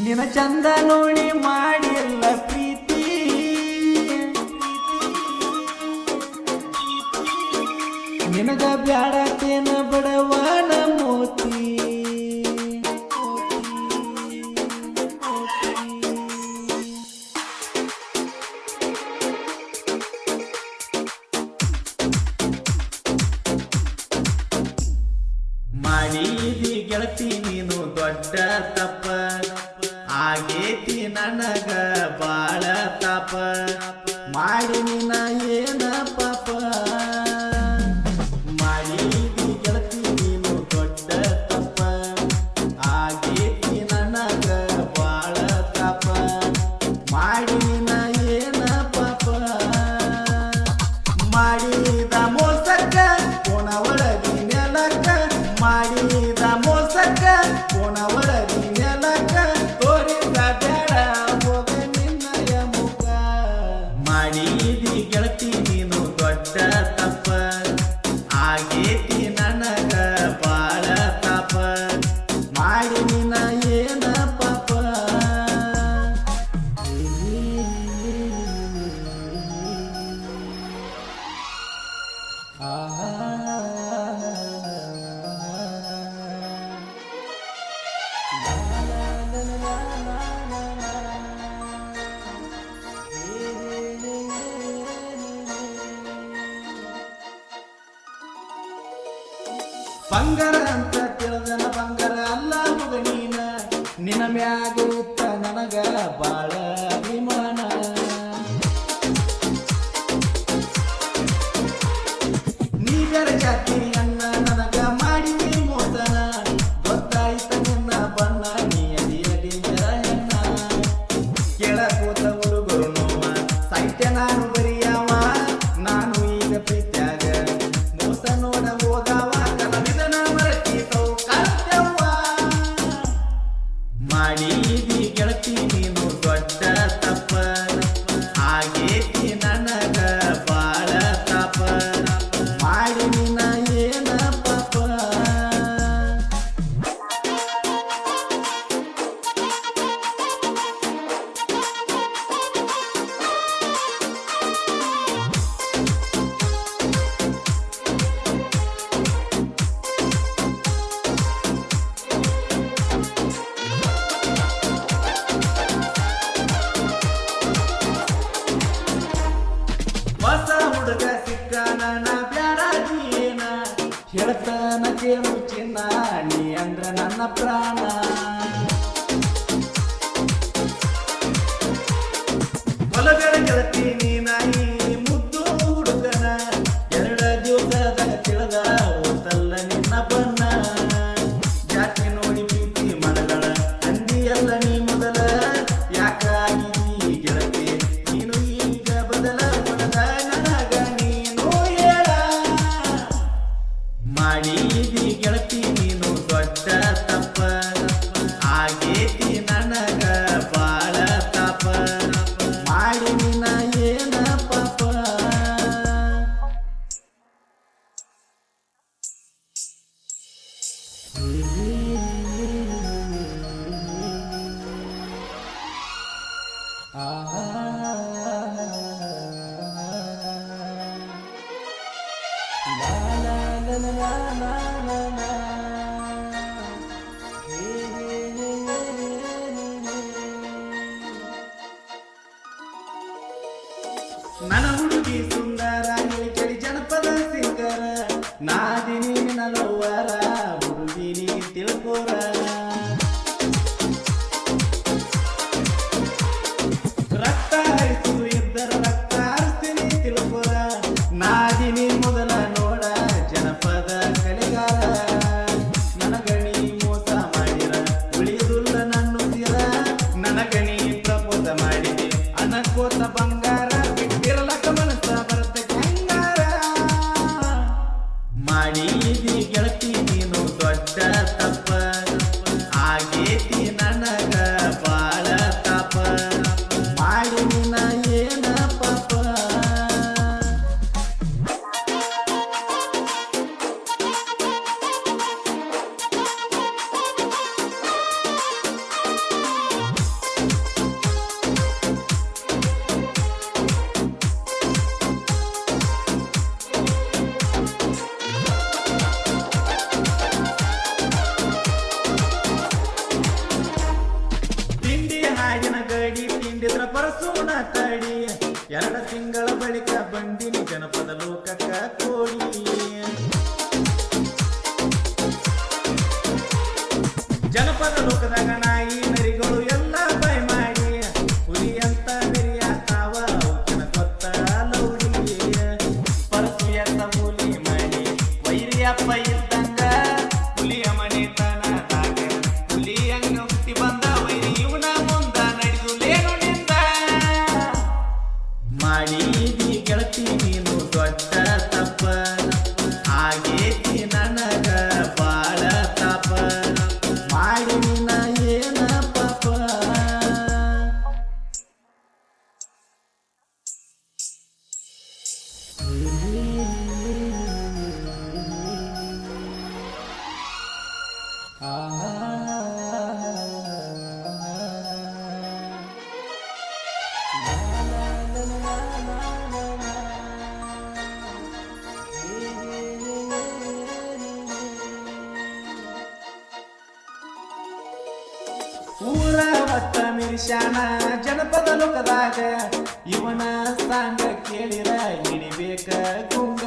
ನಿನ ಚಂದ ನೋಡಿ ಮಾಡಿಲ್ಲ ಪ್ರೀತಿ. ನಿನಗ ಬ್ಯಾಡತೇನ ಬಡವಾನ ಮೋತಿ ಮಾಡಿ ಗೆಳತಿ ನೀನು ದೊಡ್ಡ ತಪ್ಪ. ಮಾಡಿ ಬಂಗಾರ ಅಂತ ತಿಳಿದನ ಬಂಗಾರ ಅಲ್ಲ ಮಗ ನೀನ ನಿನ ಮ್ಯಾಗ ಇತ್ತ ನನಗ ಬಾಳ ಅಭಿಮಾನ. ಹುಡುಗ ಸಿಕ್ಕಾನ ನಾ ಬ್ಯಾಡೀನ ಹೇಳ್ತಾನ ಕೇಳು ಚಿನ್ನ ನೀ ಅಂದ್ರ ನನ್ನ ಪ್ರಾಣ. ಹೊಲಗಳ ಗೆಳತಿ ನೀ ಮನ ಹುಡುಗಿ ಸುಂದರ ನೀ ಕಡಿ ಜನಪದ ಸಿಂಗರ ನಾ ಎರಡು ತಿಂಗಳ ಬಳಿಕ ಬಂದಿನಿ ಜನಪದ ಜಾಣ ಜನಪದ ಲೋಕದಾಗ ಇವನ ಸಾಂಗ ಕೇಳಿರ ಹಿಡಿಬೇಕ ಗುಂಗ.